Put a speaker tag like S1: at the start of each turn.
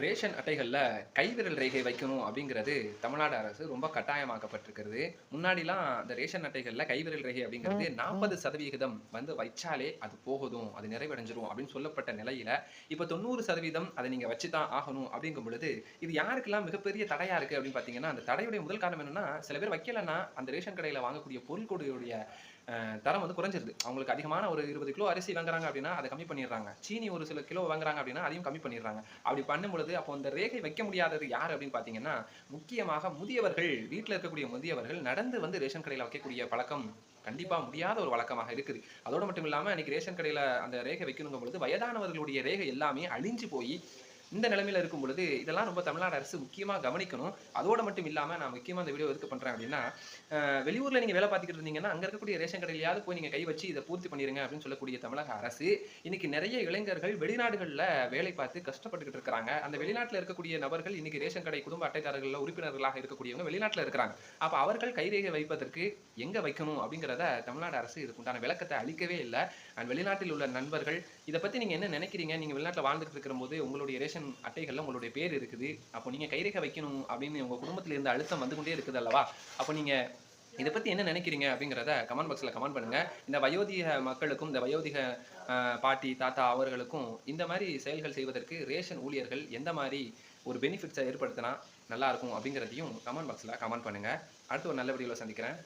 S1: Ration அட்டைகளில் கைவிரல் ரேகை வைக்கணும் அப்படிங்கிறது தமிழ்நாடு அரசு ரொம்ப கட்டாயமாக்கப்பட்டிருக்கிறது. முன்னாடிலாம் அந்த ரேஷன் அட்டைகளில் கைவிரல் ரேகை அப்படிங்கிறது நாற்பது சதவிகிதம் வந்து வைச்சாலே அது போகுதும் அது நிறைவடைஞ்சிரும் அப்படின்னு சொல்லப்பட்ட நிலையில இப்போ தொண்ணூறு சதவீதம் அதை நீங்க வச்சு தான் ஆகணும் அப்படிங்கும் பொழுது இது யாருக்கெல்லாம் மிகப்பெரிய தடையா இருக்கு அப்படின்னு பார்த்தீங்கன்னா அந்த தடையுடைய முதல் காரணம் என்னன்னா சில பேர் வைக்கலன்னா அந்த ரேஷன் கடையில் வாங்கக்கூடிய பொருட்களுடைய அஹ், தரம் வந்து குறைஞ்சிருது. அவங்களுக்கு அதிகமான ஒரு இருபது கிலோ அரிசி வாங்குறாங்க அப்படின்னா அதை கம்மி பண்ணிடுறாங்க. சீனி ஒரு சில கிலோ வாங்குறாங்க அப்படின்னா அதையும் கம்மி பண்ணிடுறாங்க. அப்படி பண்ணும்பொழுது அப்போ அந்த ரேகை வைக்க முடியாதது யார் அப்படின்னு பார்த்தீங்கன்னா முக்கியமாக முதியவர்கள் வீட்டில் இருக்கக்கூடிய முதியவர்கள் நடந்து வந்து ரேஷன் கடையில் வைக்கக்கூடிய பழக்கம் கண்டிப்பாக முடியாத ஒரு வழக்கமாக இருக்குது. அதோடு மட்டும் இல்லாமல் இன்னைக்கு ரேஷன் கடையில் அந்த ரேகை வைக்கணுங்கும் பொழுது வயதானவர்களுடைய ரேகை எல்லாமே அழிஞ்சு போய் இந்த நிலைமையில இருக்கும் பொழுது இதெல்லாம் ரொம்ப தமிழ்நாடு அரசு முக்கியமா கவனிக்கணும். அதோட மட்டும் இல்லாம நான் முக்கியமா இந்த வீடியோ எதுக்கு பண்றேன் அப்படின்னா வெளியூரில் வெளியூர்ல நீங்க வேலை பார்த்துக்கிட்டு இருந்தீங்கன்னா அங்க இருக்கக்கூடிய ரேஷன் கடையிலையாவது போய் நீங்க கை வச்சு இதை பூர்த்தி பண்ணிருங்க அப்படின்னு சொல்லக்கூடிய தமிழக அரசு இன்னைக்கு நிறைய இளைஞர்கள் வெளிநாடுகள்ல வேலை பார்த்து கஷ்டப்பட்டுக்கிட்டு இருக்கிறாங்க. அந்த வெளிநாட்டுல இருக்கக்கூடிய நபர்கள் இன்னைக்கு ரேஷன் கடை குடும்ப அட்டைதாரர்கள்ல உறுப்பினர்களாக இருக்கக்கூடியவங்க வெளிநாட்டுல இருக்கிறாங்க. அப்ப அவர்கள் கைரேகை வைப்பதற்கு எங்க வைக்கணும் அப்படிங்கிறத தமிழ்நாடு அரசு இதுக்குண்டான விளக்கத்தை அளிக்கவே இல்லை. அண்ட் வெளிநாட்டில் உள்ள நண்பர்கள் இதை பத்தி நீங்க என்ன நினைக்கிறீங்க? நீங்க வெளிநாட்டில் வாழ்ந்துட்டு இருக்கிற போது உங்களுடைய ரேஷன் அட்டைகள்ல உங்களுடைய பேர் இருக்குது. அப்போ நீங்க கைரேகை வைக்கணும் அப்படின்னு உங்க குடும்பத்தில் இருந்த அழுத்தம் வந்து கொண்டே இருக்குது அல்லவா? அப்போ நீங்க இதை பத்தி என்ன நினைக்கிறீங்க அப்படிங்கிறத கமெண்ட் பாக்ஸில் கமெண்ட் பண்ணுங்க. இந்த வயோதிக மக்களுக்கும் இந்த வயோதிக பாட்டி தாத்தா அவர்களுக்கும் இந்த மாதிரி செயல்கள் செய்வதற்கு ரேஷன் ஊழியர்கள் எந்த மாதிரி ஒரு பெனிஃபிட்ஸை ஏற்படுத்தினா நல்லா இருக்கும் அப்படிங்கிறதையும் கமெண்ட் பாக்ஸில் கமெண்ட் பண்ணுங்க. அடுத்து ஒரு நல்ல வீடியோவில் சந்திக்கிறேன்.